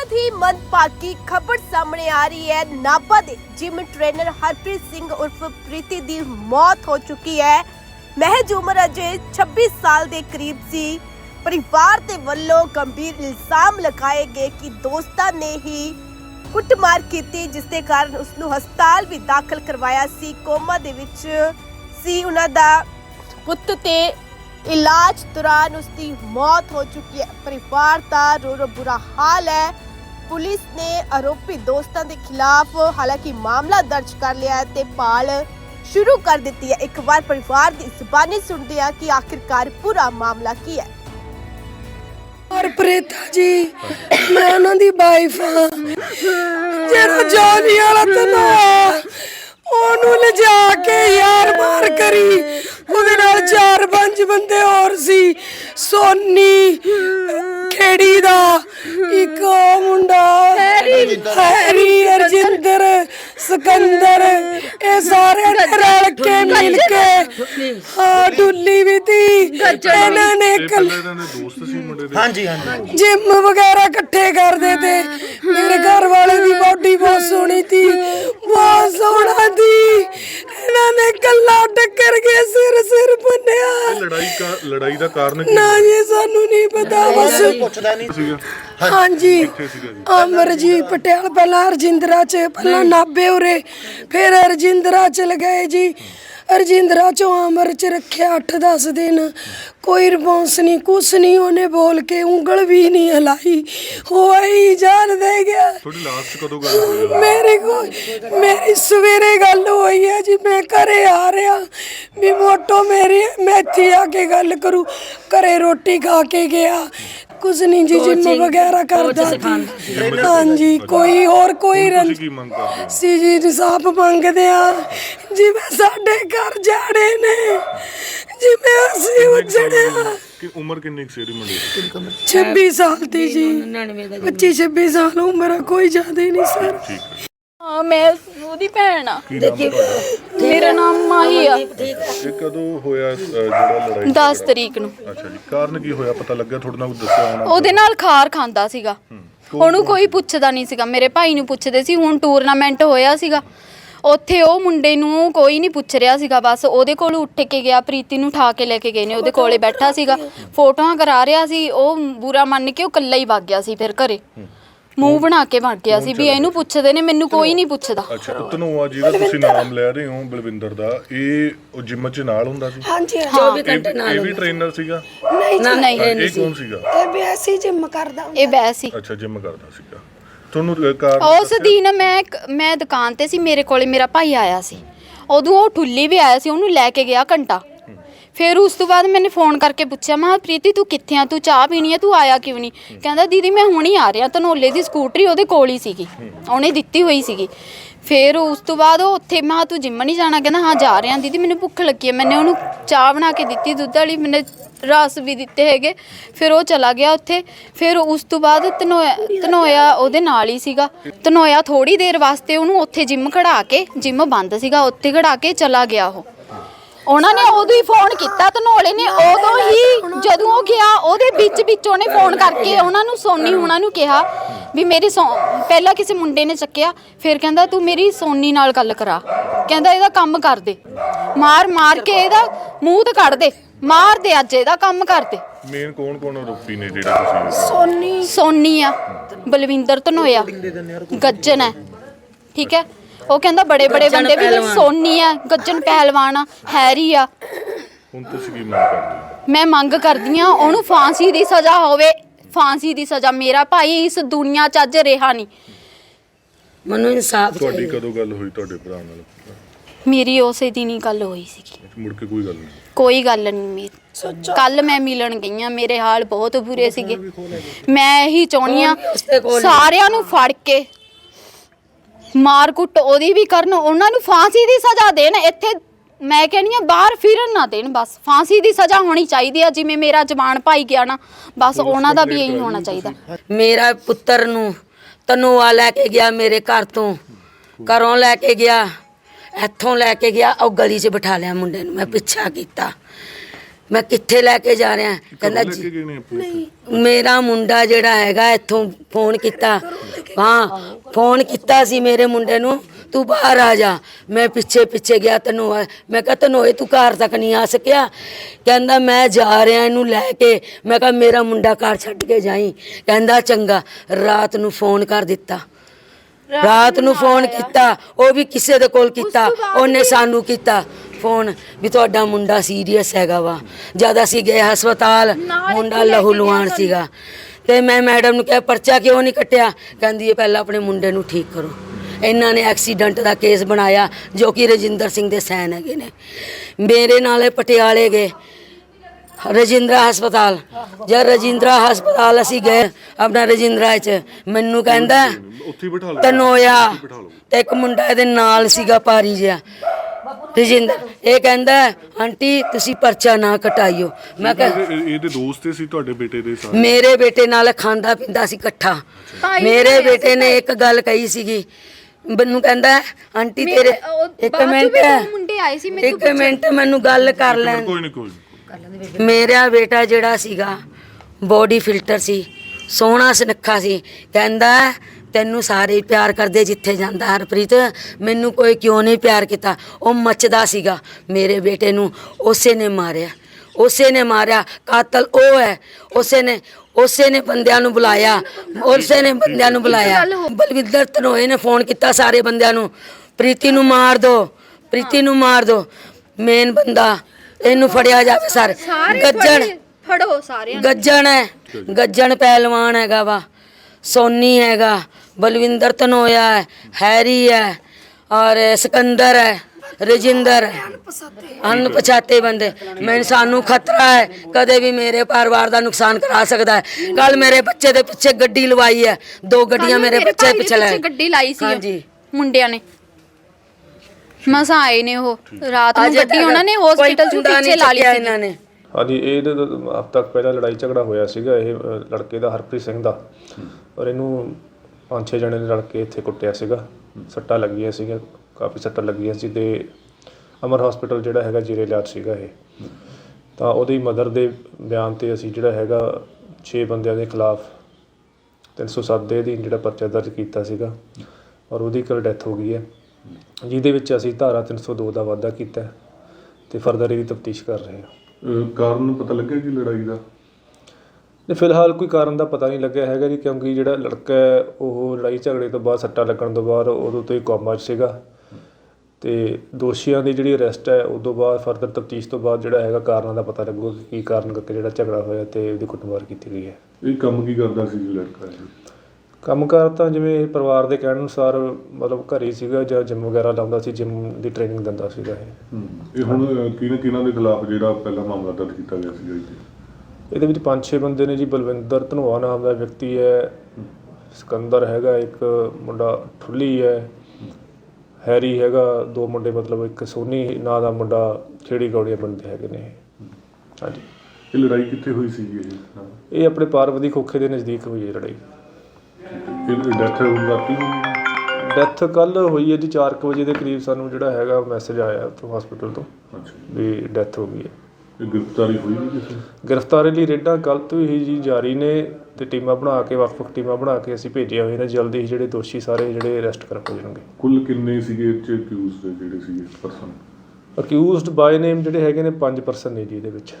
ਬੇहद ਹੀ ਮੰਦਭਾਗੀ ਖਬਰ ਸਾਹਮਣੇ ਆ ਰਹੀ ਹੈ। ਨਾਭਾ ਦੇ ਜਿਮ ਟ੍ਰੇਨਰ ਹਰਪ੍ਰੀਤ ਸਿੰਘ ਉਰਫ ਪ੍ਰੀਤੀ ਦੀ ਮੌਤ ਹੋ ਚੁੱਕੀ ਹੈ। ਮਹਿਜ ਉਮਰ ਅਜੇ 26 ਸਾਲ ਦੇ ਕਰੀਬ ਸੀ। ਪਰਿਵਾਰ ਦੇ ਵੱਲੋਂ ਗੰਭੀਰ ਇਲਜ਼ਾਮ ਲਗਾਏ ਗਏ ਕਿ ਦੋਸਤਾਂ ਨੇ ਹੀ ਕੁੱਟਮਾਰ ਕੀਤੀ, ਜਿਸ ਦੇ ਕਾਰਨ ਉਸ ਨੂੰ ਹਸਪਤਾਲ ਵੀ ਦਾਖਲ ਕਰਵਾਇਆ ਸੀ। ਕੋਮਾ ਦੇ ਵਿੱਚ ਸੀ ਉਹਨਾਂ ਦਾ ਪੁੱਤ ਤੇ ਇਲਾਜ ਦੌਰਾਨ ਉਸ ਦੀ ਮੌਤ ਹੋ ਚੁੱਕੀ ਹੈ। ਪਰਿਵਾਰ ਦਾ ਰੋ ਰੋ ਬੁਰਾ ਹਾਲ ਹੈ। ਪੁਲਿਸ ਨੇ ਆਰੋਪੀ ਦੋਸਤਾਂ ਦੇ ਖਿਲਾਫ ਹਾਲਾਂਕਿ ਮਾਮਲਾ ਦਰਜ ਕਰ ਲਿਆ ਹੈ ਤੇ ਭਾਲ ਸ਼ੁਰੂ ਕਰ ਦਿੱਤੀ ਹੈ। ਇੱਕ ਵਾਰ ਪਰਿਵਾਰ ਦੀ ਜ਼ੁਬਾਨੀ ਸੁਣਦੇ ਹਾਂ ਕਿ ਆਖਿਰਕਾਰ ਪੂਰਾ ਮਾਮਲਾ ਕੀ ਹੈ। ਹਰਪ੍ਰੀਤ ਜੀ, ਮੈਂ ਉਹਨਾਂ ਦੀ ਵਾਈਫ ਆ ਜਿਹੜਾ ਜੋਨੀ ਵਾਲਾ ਤਨਾ ਉਹਨੂੰ ਲਿਜਾ ਕੇ ਯਾਰ ਮਾਰ ਕਰੀ। ਉਹਦੇ ਨਾਲ ਚਾਰ ਪੰਜ ਬੰਦੇ ਹੋਰ ਸੀ। ਸੋਨੀ, ਖੇੜੀ ਦਾ। ਇੱਕ ਉਹ ਮੁੰਡਾ ਹੈਰੀ ਹੈਰੀ ਅਰਜਿੰਦਰ ਸਿਕੰਦਰ ਇਹ ਸਾਰੇ ਰਲ ਕੇ ਮਿਲ ਕੇ ਹਾਂ ਡੁੱਲੀ ਵੀ ਤੀ ਇਹਨਾਂ ਨੇ ਇਹ ਕੱਲ ਪਹਿਲਾਂ ਇਹਨਾਂ ਦੇ ਦੋਸਤ ਸੀ ਮੁੰਡੇ ਦੇ। ਹਾਂਜੀ ਹਾਂਜੀ। ਜਿਮ ਵਗੈਰਾ ਇਕੱਠੇ ਕਰਦੇ ਤੇ ਮੇਰੇ ਘਰ ਵਾਲੇ ਦੀ ਬਾਡੀ ਬਹੁਤ ਸੋਹਣੀ ਸੀ ਬਹੁਤ ਸੋਹਣਾ ਸੀ। ਇਹਨਾਂ ਨੇ ਕੱਲਾ ਟੱਕਰ ਕੇ ਸਿਰ ਸਿਰ ਲੜਾਈ ਕਾ ਲੜਾਈ ਦਾ ਕਾਰਨ ਕੀ ਨਾ ਜੀ ਸਾਨੂੰ ਨਹੀਂ ਪਤਾ ਬਸ। ਪੁੱਛਦਾ ਨਹੀਂ ਸੀਗਾ ਹਾਂਜੀ ਅਮਰ ਜੀ ਪਟਿਆਲ ਪਹਿਲਾਂ ਅਰਜਿੰਦਰਾ ਚ ਪਹਿਲਾਂ ਨਾਬੇ ਉਰੇ ਫਿਰ ਅਰਜਿੰਦਰਾ ਚ ਲਗਾਏ ਜੀ। ਅਰਜਿੰਦਰਾ ਚੋਂ ਅਮਰ ਚ ਰੱਖਿਆ 8-10 ਦਿਨ। ਕੋਈ ਰਿਸਪੌਂਸ ਨਹੀਂ ਕੁਛ ਨਹੀਂ ਉਹਨੇ ਬੋਲ ਕੇ ਉਂਗਲ ਵੀ ਨਹੀਂ ਹਲਾਈ। ਹੋਈ ਜਾਨ ਦੇ ਗਿਆ। ਤੁਹਾਡੀ ਲਾਸਟ ਕਦੋਂ ਗੱਲ ਹੋਈ? ਮੇਰੇ ਕੋ ਮੇਰੀ ਸਵੇਰੇ ਗੱਲ ਹੋਈ ਹੈ ਜੀ ਮੈਂ ਘਰੇ ਆ ਰਿਹਾ। ਵੀ ਮੋਟੋ ਮੇਰੀ ਮੈਂ ਇੱਥੇ ਆ ਕੇ ਗੱਲ ਕਰੂ। ਘਰੇ ਰੋਟੀ ਖਾ ਕੇ ਗਿਆ। ਕੁਝ ਨਹੀਂ ਜੀ ਜਿੰਮ ਵਗੈਰਾ ਕਰਦਾ। ਸੀ। ਹਾਂਜੀ ਕੋਈ ਹੋਰ ਕੋਈ ਤੁਸੀਂ ਰੰਜ ਕੀ ਮੰਗ ਕਰਦੇ ਹੋ? ਸੀ ਜੀ ਇਨਸਾਫ ਮੰਗਦੇ ਆ। ਜਿਵੇਂ ਸਾਡੇ ਘਰ ਜਾੜੇ ਨੇ ਜਿਵੇਂ ਅਸੀਂ ਉਜੜੇ ਆ। ਕਿ ਉਮਰ ਕਿੰਨੀ ਕੁ ਸੀ ਇਹਦੀ ਮੁੰਡੇ ਦੀ? 26 ਸਾਲ ਦੀ ਜੀ। 25 26 ਸਾਲ ਉਮਰ ਆ, ਕੋਈ ਜ਼ਿਆਦਾ ਹੀ ਨਹੀਂ ਸਰ। ਠੀਕ ਹੈ। ਹਾਂ ਮੈਂ ਉਹਦੀ ਭੈਣ ਆ। ਕੀ ਨਾਮ ਹੈ ਤੁਹਾਡਾ? ਮੇਰਾ ਨਾਮ ਮਾਹੀ ਆ। ਇਹ ਕਦੋਂ ਹੋਇਆ ਅ, ਜਿਹੜਾ ਲੜਾਈ 10 ਤਰੀਕ ਨੂੰ। ਅੱਛਾ ਜੀ ਕਾਰਨ ਕੀ ਹੋਇਆ? ਪਤਾ ਲੱਗਿਆ ਤੁਹਾਡੇ ਨਾਲ ਕੁਝ ਦੱਸਿਆ ਹੋਣਾ? ਉਹਦੇ ਨਾਲ ਖਾਰ ਖਾਂਦਾ ਸੀਗਾ। ਉਹਨੂੰ ਕੋਈ ਪੁੱਛਦਾ ਨਹੀਂ ਸੀਗਾ। ਮੇਰੇ ਭਾਈ ਨੂੰ ਪੁੱਛਦੇ ਸੀ ਹੁਣ ਟੂਰਨਾਮੈਂਟ ਹੋਇਆ ਸੀਗਾ। ਉੱਥੇ ਉਹ ਮੁੰਡੇ ਨੂੰ ਕੋਈ ਨਹੀਂ ਪੁੱਛ ਰਿਹਾ ਸੀਗਾ ਬਸ ਉਹਦੇ ਕੋਲ ਉੱਠ ਕੇ ਗਿਆ ਪ੍ਰੀਤੀ ਨੂੰ ਠਾ ਕੇ ਲੈ ਕੇ ਗਏ ਨੇ ਉਹਦੇ ਕੋਲੇ ਬੈਠਾ ਸੀਗਾ। ਫੋਟੋਆਂ ਕਰਾ ਰਿਹਾ ਸੀ ਉਹ ਬੁਰਾ ਮੰਨ ਕੇ ਉਹ ਇਕੱਲਾ ਹੀ ਵਗ ਗਿਆ ਸੀ ਫਿਰ ਘਰੇ। ਮੂੰਹ ਬਣਾ ਕੇ ਵਗ ਗਿਆ ਸੀ ਵੀ ਇਹਨੂੰ ਪੁੱਛਦੇ ਨੇ ਮੈਨੂੰ ਕੋਈ ਨਹੀਂ ਪੁੱਛਦਾ। ਅੱਛਾ ਧਨੋਆ ਜਿਹਦਾ ਤੁਸੀਂ ਨਾਮ ਲੈ ਰਹੇ ਹੋ ਬਲਵਿੰਦਰ ਦਾ ਇਹ ਉਹ ਜਿਮ 'ਚ ਨਾਲ ਹੁੰਦਾ ਸੀ? ਹਾਂਜੀ ਇਹ ਇਹ ਵੀ ਟ੍ਰੇਨਰ ਸੀਗਾ? ਨਹੀਂ ਇਹ ਕੌਣ ਸੀਗਾ? ਇਹ ਵੀ ਐਸੀ ਜਿੰਮ ਕਰਦਾ ਇਹ ਬੈ ਸੀ ਅੱਛਾ ਜਿਮ ਕਰਦਾ ਸੀਗਾ। ਤੁਹਾਨੂੰ ਅ, ਕਾਰਨ ਉਸ ਦਿਨ ਮੈਂ ਮੈਂ ਦੁਕਾਨ ਤੇ ਸੀ ਮੇਰੇ ਕੋਲੇ ਮੇਰਾ ਭਾਈ ਆਇਆ ਸੀ। ਉਦੋਂ ਉਹ ਠੁੱਲੀ ਵੀ ਆਇਆ ਸੀ ਉਹਨੂੰ ਲੈ ਕੇ ਗਿਆ ਘੰਟਾ। ਫਿਰ ਉਸ ਤੋਂ ਬਾਅਦ ਮੈਨੇ ਫੋਨ ਕਰਕੇ ਪੁੱਛਿਆ ਮੈਂ ਕਿਹਾ, ਪ੍ਰੀਤੀ ਤੂੰ ਕਿੱਥੇ ਆ? ਤੂੰ ਚਾਹ ਪੀਣੀ ਆ? ਤੂੰ ਆਇਆ ਕਿਉਂ ਨਹੀਂ? ਕਹਿੰਦਾ ਦੀਦੀ ਮੈਂ ਹੁਣ ਹੀ ਆ ਰਿਹਾ। ਧਨੋਲੇ ਦੀ ਸਕੂਟਰੀ ਉਹਦੇ ਕੋਲ ਹੀ ਸੀਗੀ। ਉਹਨੇ ਦਿੱਤੀ ਹੋਈ ਸੀਗੀ। ਫਿਰ ਉਸ ਤੋਂ ਬਾਅਦ ਉਹ ਉੱਥੇ ਮੈਂ ਤੂੰ ਜਿੰਮ ਨਹੀਂ ਜਾਣਾ? ਕਹਿੰਦਾ ਹਾਂ ਜਾ ਰਿਹਾ। ਦੀਦੀ ਮੈਨੂੰ ਭੁੱਖ ਲੱਗੀ ਹੈ ਮੈਨੇ ਉਹਨੂੰ ਚਾਹ ਬਣਾ ਕੇ ਦਿੱਤੀ ਦੁੱਧ ਵਾਲੀ। ਮੈਨੇ ਰਸ ਵੀ ਦਿੱਤੇ ਹੈਗੇ। ਫਿਰ ਉਹ ਚਲਾ ਗਿਆ ਉੱਥੇ। ਫਿਰ ਉਸ ਤੋਂ ਬਾਅਦ ਧਨੋਇਆ ਧਨੋਇਆ ਉਹਦੇ ਨਾਲ ਹੀ ਸੀਗਾ। ਧਨੋਇਆ ਥੋੜੀ ਦੇਰ ਵਾਸਤੇ ਉਹਨੂੰ ਉੱਥੇ ਜਿੰਮ ਖੜਾ ਕੇ ਜਿੰਮ ਬੰਦ ਸੀਗਾ। ਉੱਥੇ ਖੜਾ ਕੇ ਚਲਾ ਗਿਆ ਉਹ। ਉਹਨਾਂ ਨੇ ਉਦੋਂ ਹੀ ਫੋਨ ਕੀਤਾ ਧਨੋਲੇ ਨੇ ਉਦੋਂ ਹੀ ਜਦੋਂ ਉਹ ਗਿਆ ਉਹਦੇ ਵਿੱਚ ਵਿੱਚ ਉਹਨੇ ਫੋਨ ਕਰਕੇ ਉਹਨਾਂ ਨੂੰ ਸੋਨੀ ਉਹਨਾਂ ਨੂੰ ਕਿਹਾ ਵੀ ਮੇਰੀ ਸੋ- ਪਹਿਲਾਂ ਕਿਸੇ ਮੁੰਡੇ ਨੇ ਚੱਕਿਆ ਫਿਰ ਕਹਿੰਦਾ ਤੂੰ ਮੇਰੀ ਸੋਨੀ ਨਾਲ ਗੱਲ ਕਰਾ। ਕਹਿੰਦਾ ਇਹਦਾ ਕੰਮ ਕਰ ਦੇ। ਮਾਰ ਮਾਰ ਕੇ ਇਹਦਾ ਮੂੰਹ ਤੇ ਕੱਢ ਦੇ। ਮਾਰ ਦੇ ਅੱਜ ਇਹਦਾ ਕੰਮ ਕਰ ਦੇ। ਮੇਨ ਕੌਣ ਕੌਣ ਆਰੋਪੀ ਨੇ ਜਿਹੜੇ ਤੁਸੀਂ ਸੋਨੀ। ਸੋਨੀ ਆ ਬਲਵਿੰਦਰ ਧਨੋਇਆ ਗੱਜਨ ਹੈ। ਠੀਕ ਹੈ। ਉਹ ਕਹਿੰਦਾ ਬੜੇ ਬੜੇ ਬੰਦੇ ਵੀ ਸੋਨੀ ਆ ਗੱਜਨ ਪਹਿਲਵਾਨ ਆ ਹੈਰੀ ਆ। ਹੁਣ ਤੁਸੀਂ ਕੀ ਮੰਗ ਕਰਦੇ ਹੋ? ਮੈਂ ਮੰਗ ਕਰਦੀ ਆ ਉਹਨੂੰ ਫਾਂਸੀ ਦੀ ਸਜ਼ਾ ਹੋਵੇ ਫਾਂਸੀ ਦੀ ਸਜ਼ਾ। ਮੇਰਾ ਭਾਈ ਇਸ ਦੁਨੀਆ 'ਚ ਅੱਜ ਰਿਹਾ ਨਹੀਂ। ਮੈਨੂੰ ਇਨਸਾਫ ਤੁਹਾਡੀ ਕਦੋਂ ਗੱਲ ਹੋਈ ਤੁਹਾਡੇ ਭਰਾ ਨਾਲ? ਮੇਰੀ ਉਸੇ ਦਿਨ ਹੀ ਗੱਲ ਹੋਈ ਸੀਗੀ। ਮੁੜ ਕੇ ਕੋਈ ਗੱਲ ਨਹੀਂ। ਕੋਈ ਗੱਲ ਨਹੀਂ ਮੇਰੀ। ਕੱਲ ਮੈਂ ਮਿਲਣ ਗਈ ਆ ਮੇਰੇ ਹਾਲ ਬਹੁਤ ਬੁਰੇ ਸੀਗੇ। ਮੈਂ ਇਹੀ ਚਾਹੁੰਦੀ ਆ। ਸਾਰਿਆਂ ਨੂੰ ਫੜ ਕੇ ਮਾਰ ਕੁੱਟ ਉਹਦੀ ਵੀ ਕਰਨ ਉਹਨਾਂ ਨੂੰ ਫਾਂਸੀ ਦੀ ਸਜ਼ਾ ਦੇਣ ਇੱਥੇ ਮੈਂ ਕਹਿੰਦੀ ਆ ਬਾਹਰ ਫਿਰਨ ਨਾ ਦੇਣ ਬਸ ਫਾਂਸੀ ਦੀ ਸਜ਼ਾ ਹੋਣੀ ਚਾਹੀਦੀ ਆ ਜਿਵੇਂ ਮੇਰਾ ਜਵਾਨ ਭਾਈ ਗਿਆ ਨਾ ਬਸ ਉਹਨਾਂ ਦਾ ਵੀ ਇਹੀ ਹੋਣਾ ਚਾਹੀਦਾ। ਮੇਰਾ ਪੁੱਤਰ ਨੂੰ ਤਨੂਆ ਲੈ ਕੇ ਗਿਆ ਮੇਰੇ ਘਰ ਤੋਂ। ਘਰੋਂ ਲੈ ਕੇ ਗਿਆ ਇੱਥੋਂ ਲੈ ਕੇ ਗਿਆ ਉਹ ਗਲੀ 'ਚ ਬਿਠਾ ਲਿਆ ਮੁੰਡੇ ਨੂੰ ਮੈਂ ਪਿੱਛਾ ਕੀਤਾ। ਮੈਂ ਕਿੱਥੇ ਲੈ ਕੇ ਜਾ ਰਿਹਾ? ਕਹਿੰਦਾ ਲੈ ਜੀ ਕੇ ਗਏ ਨੇ ਆਪਣੇ ਮੇਰਾ ਮੁੰਡਾ ਜਿਹੜਾ ਹੈਗਾ ਇੱਥੋਂ ਫੋਨ ਕੀਤਾ। ਹਾਂ ਫੋਨ ਕੀਤਾ ਸੀ ਮੇਰੇ ਮੁੰਡੇ ਨੂੰ। ਤੂੰ ਬਾਹਰ ਆ ਜਾ। ਮੈਂ ਪਿੱਛੇ ਪਿੱਛੇ ਗਿਆ ਤੈਨੂੰ ਮੈਂ ਕਿਹਾ ਤੈਨੂੰ ਇਹ ਤੂੰ ਘਰ ਤੱਕ ਨਹੀਂ ਆ ਸਕਿਆ? ਕਹਿੰਦਾ ਮੈਂ ਜਾ ਰਿਹਾ ਇਹਨੂੰ ਲੈ ਕੇ। ਮੈਂ ਕਿਹਾ ਮੇਰਾ ਮੁੰਡਾ ਘਰ ਛੱਡ ਕੇ ਜਾਈ। ਕਹਿੰਦਾ ਚੰਗਾ ਰਾਤ ਨੂੰ ਫੋਨ ਕਰ ਦਿੱਤਾ। ਰਾਤ ਨੂੰ ਫੋਨ ਕੀਤਾ। ਉਹ ਵੀ ਕਿਸੇ ਦੇ ਕੋਲ ਕੀਤਾ। ਉਹਨੇ ਸਾਨੂੰ ਕੀਤਾ। ਫੋਨ ਵੀ ਤੁਹਾਡਾ ਮੁੰਡਾ ਸੀਰੀਅਸ ਹੈਗਾ ਵਾ। ਜਦ ਅਸੀਂ ਗਏ ਹਸਪਤਾਲ ਮੁੰਡਾ ਲਹੂ ਲੁਹਾਨ ਸੀਗਾ। ਤੇ ਮੈਂ ਮੈਡਮ ਨੂੰ ਕਿਹਾ ਪਰਚਾ ਕਿਉਂ ਨਹੀਂ ਕੱਟਿਆ? ਕਹਿੰਦੀ ਇਹ ਪਹਿਲਾਂ ਆਪਣੇ ਮੁੰਡੇ ਨੂੰ ਠੀਕ ਕਰੋ। ਇਹਨਾਂ ਨੇ ਐਕਸੀਡੈਂਟ ਦਾ ਕੇਸ ਬਣਾਇਆ ਜੋ ਕਿ ਰਜਿੰਦਰ ਸਿੰਘ ਦੇ ਸੈਨ ਹੈਗੇ ਨੇ। ਮੇਰੇ ਨਾਲ ਇਹ ਪਟਿਆਲੇ ਗਏ। ਰਜਿੰਦਰਾ ਹਸਪਤਾਲ। ਜਦ ਰਜਿੰਦਰਾ ਹਸਪਤਾਲ ਅਸੀਂ ਗਏ ਆਪਣਾ ਰਜਿੰਦਰਾ ਚ ਮੈਨੂੰ ਕਹਿੰਦਾ ਉੱਥੇ ਹੀ ਬਿਠਾ ਲਓ। ਤਨੋਇਆ ਤੇ ਇੱਕ ਮੁੰਡਾ ਇਹਦੇ ਨਾਲ ਸੀਗਾ ਭਾਰੀ ਜਿਹਾ। ਰਜਿੰਦਰ ਇਹ ਕਹਿੰਦਾ ਆਂਟੀ ਤੁਸੀਂ ਪਰਚਾ ਨਾ ਕਟਾਈਓ। ਮੈਂ ਕਿਹਾ ਇਹ- ਇਹ- ਇਹਦੇ ਦੋਸਤ ਹੀ ਸੀ ਤੁਹਾਡੇ ਬੇਟੇ ਦੇ ਸਾਰੇ। ਮੇਰੇ ਬੇਟੇ ਨਾਲ ਖਾਂਦਾ ਪੀਂਦਾ ਸੀ ਇਕੱਠਾ। ਮੇਰੇ ਬੇਟੇ ਨੇ ਇੱਕ ਗੱਲ ਕਹੀ ਸੀਗੀ। ਮੈਨੂੰ ਕਹਿੰਦਾ ਆਂਟੀ ਤੇਰੇ ਇੱਕ ਮਿੰਟ। ਮੁੰਡੇ ਆਏ ਸੀ ਮੇਰੇ ਇੱਕ ਮਿੰਟ ਮੈਨੂੰ ਗੱਲ ਕਰ ਲੈਣ। ਕੋਈ ਨਹੀਂ ਕੋਈ ਨੀ। ਮੇਰਾ ਬੇਟਾ ਜਿਹੜਾ ਸੀਗਾ ਬੋਡੀ ਫਿਲਟਰ ਸੀ। ਸੋਹਣਾ ਸੁਨੱਖਾ ਸੀ। ਕਹਿੰਦਾ ਤੈਨੂੰ ਸਾਰੇ ਹੀ ਪਿਆਰ ਕਰਦੇ ਜਿੱਥੇ ਜਾਂਦਾ ਹਰਪ੍ਰੀਤ। ਮੈਨੂੰ ਕੋਈ ਕਿਉਂ ਨਹੀਂ ਪਿਆਰ ਕੀਤਾ? ਉਹ ਮੱਚਦਾ ਸੀਗਾ। ਮੇਰੇ ਬੇਟੇ ਨੂੰ ਉਸੇ ਨੇ ਮਾਰਿਆ। ਉਸੇ ਨੇ ਮਾਰਿਆ। ਕਾਤਲ ਉਹ ਹੈ। ਉਸੇ ਨੇ ਉਸੇ ਨੇ ਬੰਦਿਆਂ ਨੂੰ ਬੁਲਾਇਆ। ਉਸੇ ਨੇ ਬੰਦਿਆਂ ਨੂੰ ਬੁਲਾਇਆ। ਬਲਵਿੰਦਰ ਧਨੋਏ ਨੇ ਫੋਨ ਕੀਤਾ ਸਾਰੇ ਬੰਦਿਆਂ ਨੂੰ। ਪ੍ਰੀਤੀ ਨੂੰ ਮਾਰ ਦੋ। ਪ੍ਰੀਤੀ ਨੂੰ ਮਾਰ ਦੋ। ਮੇਨ ਬੰਦਾ। ਇਹਨੂੰ ਫੜਿਆ ਜਾਵੇ ਸਰ। ਗੱਜਣ। ਫੜੋ। ਸਾਰੇ ਗੱਜਣ ਹੈ। ਗੱਜਣ ਪਹਿਲਵਾਨ ਹੈਗਾ ਵਾ। ਸੋਨੀ ਹੈਗਾ ਬਲਵਿੰਦਰ ਧਨੋਇਆ ਹੈ ਹੈਰੀ ਹੈ ਔਰ ਸਿਕੰਦਰ ਹੈ ਰਜਿੰਦਰ ਹੈ। ਅਣਪਛਾਤੇ ਬੰਦੇ। ਮੈਨੂੰ ਸਾਨੂੰ ਖਤਰਾ ਹੈ ਕਦੇ ਵੀ ਮੇਰੇ ਪਰਿਵਾਰ ਦਾ ਨੁਕਸਾਨ ਕਰਾ ਸਕਦਾ ਹੈ। ਕੱਲ ਮੇਰੇ ਬੱਚੇ ਦੇ ਪਿੱਛੇ ਗੱਡੀ ਲਵਾਈ ਹੈ ਦੋ ਗੱਡੀਆਂ ਮੇਰੇ ਬੱਚੇ ਪਿੱਛੇ ਲੈ ਗੱਡੀ ਲਾਈ ਸੀ ਹਾਂਜੀ। ਮੁੰਡਿਆਂ ਨੇ। ਮਸਾਂ ਆਏ ਨੇ ਉਹ ਰਾਤ ਨੂੰ ਗੱਡੀ ਉਹਨਾਂ ਨੇ ਹਸਪੀਟਲ ਚ ਪਿੱਛੇ ਲਾ ਲਈ ਸੀ ਇਹਨਾਂ ਨੇ। ਹਾਂਜੀ ਇਹ ਹਫ਼ਤਾ ਤੱਕ ਪਹਿਲਾਂ ਲੜਾਈ ਝਗੜਾ ਹੋਇਆ ਸੀਗਾ ਇਹ ਅ, ਲੜਕੇ ਦਾ ਹਰਪ੍ਰੀਤ ਸਿੰਘ ਦਾ। ਔਰ ਇਹਨੂੰ ਪੰਜ ਛੇ ਜਣੇ ਨੇ ਲੜ ਕੇ ਇੱਥੇ ਕੁੱਟਿਆ ਸੀਗਾ। ਸੱਟਾਂ ਲੱਗੀਆਂ ਸੀਗੀਆਂ ਕਾਫੀ ਸੱਟਾਂ ਲੱਗੀਆਂ ਸੀ ਤੇ ਅਮਰ ਹਸਪੀਟਲ ਜਿਹੜਾ ਹੈਗਾ ਜੀਰੇ ਇਲਾਜ ਸੀਗਾ ਇਹ। ਤਾਂ ਉਹਦੀ ਮਦਰ ਦੇ ਬਿਆਨ ਤੇ ਅਸੀਂ ਜਿਹੜਾ ਹੈਗਾ 6 ਬੰਦਿਆਂ ਦੇ ਖਿਲਾਫ 307 ਦੇ ਅਧੀਨ ਜਿਹੜਾ ਪਰਚਾ ਦਰਜ ਕੀਤਾ ਸੀਗਾ ਔਰ ਉਹਦੀ ਕੱਲ ਡੈਥ ਹੋ ਗਈ ਹੈ। ਜਿਹਦੇ ਵਿੱਚ ਅਸੀਂ ਧਾਰਾ 302 ਦਾ ਵਾਅਦਾ ਕੀਤਾ ਤੇ ਫਰਦਰ ਇਹਦੀ ਤਫਤੀਸ਼ ਕਰ ਰਹੇ ਹਾਂ। ਕਾਰਨ ਪਤਾ ਲੱਗਿਆ ਕਿ ਲੜਾਈ ਦਾ? ਤੇ ਫਿਲਹਾਲ ਕੋਈ ਕਾਰਨ ਦਾ ਪਤਾ ਨਹੀਂ ਲੱਗਿਆ ਹੈਗਾ ਜੀ ਕਿਉਂਕਿ ਜਿਹੜਾ ਲੜਕਾ ਹੈ ਉਹ ਲੜਾਈ ਝਗੜੇ ਤੋਂ ਬਾਅਦ ਸੱਟਾ ਲੱਗਣ ਤੋਂ ਬਾਅਦ ਉਦੋਂ ਤੋਂ ਹੀ ਕੋਮਾ 'ਚ ਸੀਗਾ। ਤੇ ਦੋਸ਼ੀਆਂ ਦੀ ਜਿਹੜੀ ਅਰੈਸਟ ਹੈ ਉਸ ਤੋਂ ਬਾਅਦ ਫਰਦਰ ਤਫਤੀਸ਼ ਤੋਂ ਬਾਅਦ ਜਿਹੜਾ ਹੈਗਾ ਕਾਰਨਾਂ ਦਾ ਪਤਾ ਲੱਗੂਗਾ ਕਿ ਕੀ ਕਾਰਨ ਕਰਕੇ ਜਿਹੜਾ ਝਗੜਾ ਹੋਇਆ ਤੇ ਉਹਦੀ ਕੁੱਟਮਾਰ ਕੀਤੀ ਗਈ ਹੈ। ਇਹ ਕੰਮ ਕੀ ਕਰਦਾ ਸੀ ਜੀ ਲੜਕਾ ਇਹ ਕੰਮਕਾਰ ਤਾਂ ਜਿਵੇਂ ਪਰਿਵਾਰ ਦੇ ਕਹਿਣ ਅਨੁਸਾਰ ਮਤਲਬ ਘਰੇ ਹੀ ਸੀਗਾ ਜਾਂ ਜਿਮ ਵਗੈਰਾ ਲਾਉਂਦਾ ਸੀ ਜਿਮ ਦੀ ਟ੍ਰੇਨਿੰਗ ਦਿੰਦਾ ਸੀਗਾ ਇਹ। ਹੂੰ। ਇਹ ਹੁਣ ਕਿਹਨਾਂ ਕਿਹਨਾਂ ਦੇ ਖਿਲਾਫ ਜਿਹੜਾ ਪਹਿਲਾ ਮਾਮਲਾ ਦਰਜ ਕੀਤਾ ਗਿਆ ਸੀ ਜੀ? ਇਹਦੇ ਵਿੱਚ ਪੰਜ ਛੇ ਬੰਦੇ ਨੇ ਜੀ ਬਲਵਿੰਦਰ ਧਨੋਆ ਨਾਮ ਦਾ ਵਿਅਕਤੀ ਹੈ ਸਿਕੰਦਰ ਹੈਗਾ ਇੱਕ ਮੁੰਡਾ ਠੁੱਲੀ ਹੈ ਹੈਰੀ ਹੈਗਾ ਦੋ ਮੁੰਡੇ ਮਤਲਬ ਇੱਕ ਸੋਨੀ ਨਾਂ ਦਾ ਮੁੰਡਾ ਖੇੜੀ ਗੌੜੀਆਂ ਬੰਦੇ ਹੈਗੇ ਨੇ। ਹਾਂਜੀ। ਇਹ ਲੜਾਈ ਕਿੱਥੇ ਹੋਈ ਸੀ ਜੀ ਇਹ ਆਪਣੇ ਪਾਰਵਤੀ ਖੋਖੇ ਦੇ ਨਜ਼ਦੀਕ ਹੋਈ ਹੈ ਲੜਾਈ। ਇਹ ਡੈਥ ਰਾਤੀ ਹੋਈ ਹੈ? ਡੈਥ ਕੱਲ ਹੋਈ ਹੈ ਜੀ 4 ਵਜੇ ਦੇ ਕਰੀਬ ਸਾਨੂੰ ਜਿਹੜਾ ਹੈਗਾ ਮੈਸੇਜ ਆਇਆ ਉੱਥੋਂ ਹਸਪੀਟਲ ਤੋਂ ਅੱਛਾ। ਵੀ ਡੈਥ ਹੋ ਗਈ ਹੈ। ਗ੍ਰਿਫਤਾਰੀ ਹੋਈ ਜੀ ਕਿਸੇ? ਗ੍ਰਿਫਤਾਰੀ ਲਈ ਰੇਡਾਂ ਕੱਲ ਤੋਂ ਹੀ ਜੀ ਜਾਰੀ ਨੇ ਤੇ ਟੀਮਾਂ ਬਣਾ ਕੇ ਵੱਖ-ਵੱਖ ਟੀਮਾਂ ਬਣਾ ਕੇ ਅਸੀਂ ਭੇਜੀਆਂ ਹੋਏ ਨੇ ਜਲਦੀ ਹੀ ਜਿਹੜੇ ਦੋਸ਼ੀ ਸਾਰੇ ਜਿਹੜੇ ਅਰੈਸਟ ਕਰ ਹੋ ਜਾਣਗੇ ਕੁੱਲ ਕਿੰਨੇ ਸੀਗੇ ਇਹ ਚ ਅਕਿਊਜ਼ਡ ਜਿਹੜੇ ਸੀਗੇ ਪਰਸਨ ਅਕਿਊਜ਼ਡ ਬਾਈ ਨੇਮ ਜਿਹੜੇ ਹੈਗੇ ਨੇ 5 ਪਰਸਨ ਨੇ ਜੀ ਇਹਦੇ ਵਿੱਚ।